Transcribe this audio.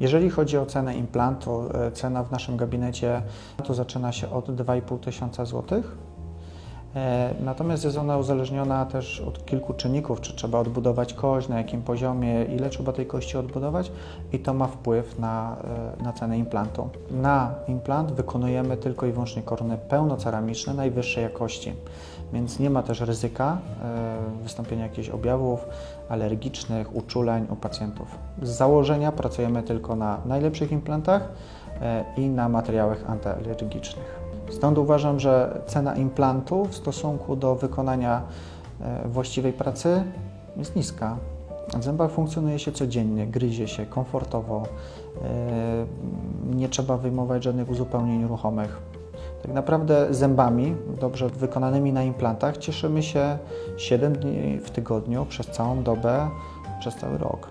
Jeżeli chodzi o cenę implantu, e, cena w naszym gabinecie to zaczyna się od 2,5 tysiąca złotych. E, Natomiast jest ona uzależniona też od kilku czynników, czy trzeba odbudować kość, na jakim poziomie, ile trzeba tej kości odbudować i to ma wpływ na, e, na cenę implantu. Na implant wykonujemy tylko i wyłącznie korony pełnoceramiczne najwyższej jakości, więc nie ma też ryzyka e, wystąpienia jakichś objawów alergicznych, uczuleń u pacjentów. Z założenia pracujemy tylko na najlepszych implantach i na materiałach antyalergicznych. Stąd uważam, że cena implantu w stosunku do wykonania e, właściwej pracy jest niska. W zębach funkcjonuje się codziennie, gryzie się komfortowo, e, nie trzeba wyjmować żadnych uzupełnień ruchomych. Tak naprawdę zębami dobrze wykonanymi na implantach cieszymy się 7 dni w tygodniu, przez całą dobę, przez cały rok.